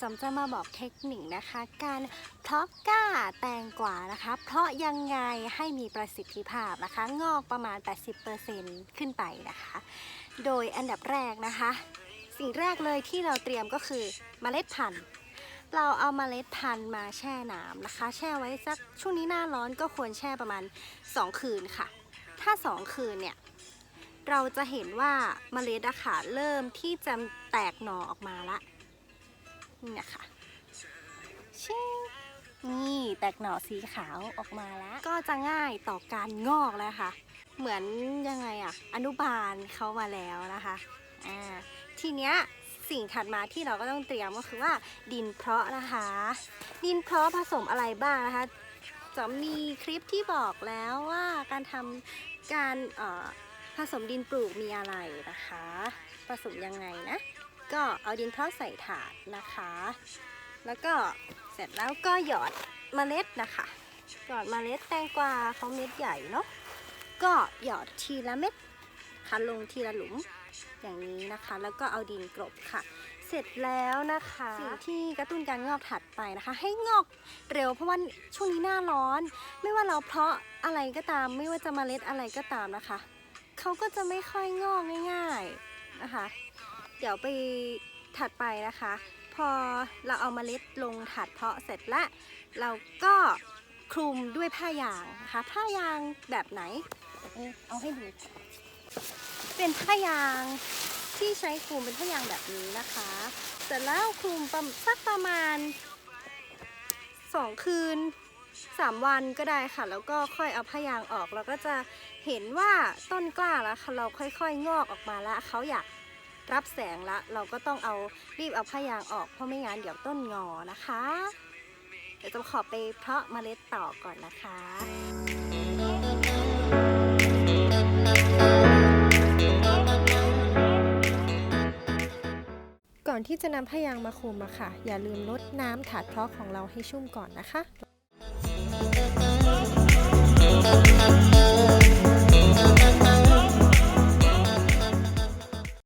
จำจะมาบอกเทคนิคนะคะ การเพาะกล้าแตงกวานะคะ เพราะยังไงให้มีประสิทธิภาพนะคะ งอกประมาณ 80%ขึ้นไปนะคะ โดยอันดับแรกนะคะ สิ่งแรกเลยที่เราเตรียมก็คือเมล็ดพันธุ์เราเอาเมล็ดพันธุ์มาแช่น้ำนะคะ แช่ไว้สักช่วงนี้หน้าร้อนก็ควรแช่ประมาณ 2 คืนค่ะ ถ้า 2 คืนเนี่ยเราจะเห็นว่าเมล็ดอะค่ะเริ่มที่จะแตกหน่อออกมาละ นี่นะคะชิงนี่แตกหน่อสีขาวออกมาแล้ว ก็จะง่ายต่อการงอกแล้วค่ะ เหมือนยังไงอะอนุบาลเขามาแล้วนะคะอ่าทีเนี้ยสิ่งถัดมาที่เราก็ต้องเตรียมก็คือว่าดินเพาะนะคะ ดินเพาะผสมอะไรบ้างนะคะจะมีคลิปที่บอกแล้วว่าการทำการเอ่อผสมดินปลูกมีอะไรนะคะ ผสมยังไงนะ ก็เอาดินเพาะใส่ถาดนะคะ แล้วก็เสร็จแล้วก็หยอดเมล็ดนะคะหยอดเมล็ดแตงกวาเขาเม็ดใหญ่เนาะก็หยอดทีละเม็ดคันลงทีละหลุมอย่างนี้นะคะ แล้วก็เอาดินกลบค่ะ เสร็จแล้วนะคะสิ่งที่กระตุ้นการงอกถัดไปนะคะ ให้งอกเร็วเพราะว่าช่วงนี้หน้าร้อน ไม่ว่าเราเพาะอะไรก็ตาม ไม่ว่าจะเมล็ดอะไรก็ตามนะคะเขาก็จะไม่ค่อยงอกง่าย ๆนะคะ เดี๋ยวไปถัดไปนะคะ พอเราเอามาเมล็ดลงถาดเพาะเสร็จแล้วเราก็คลุมด้วยผ้ายางนะคะผ้ายางแบบไหนเอ๊ะเอาให้ดู เป็นผ้ายางที่ใช้คลุมเป็นผ้ายางแบบนี้นะคะ เสร็จแล้วคลุมประสักประมาณสองคืนสามวันก็ได้ค่ะ แล้วก็ค่อยเอาผ้ายางออกเราก็จะเห็นว่าต้นกล้าแล้วค่ะเราค่อยๆ งอกออกมาแล้วเขาอยาก รับแสงละ เราก็ต้องเอารีบเอาผ้ายางออกเพราะไม่งั้นเดี๋ยวต้นงอนะคะ เดี๋ยวจะขอไปเพาะเมล็ดต่อก่อนนะคะก่อนที่จะนำผ้ายางมาคลุมอะค่ะ อย่าลืมลดน้ำถาดเพาะของเราให้ชุ่มก่อนนะคะ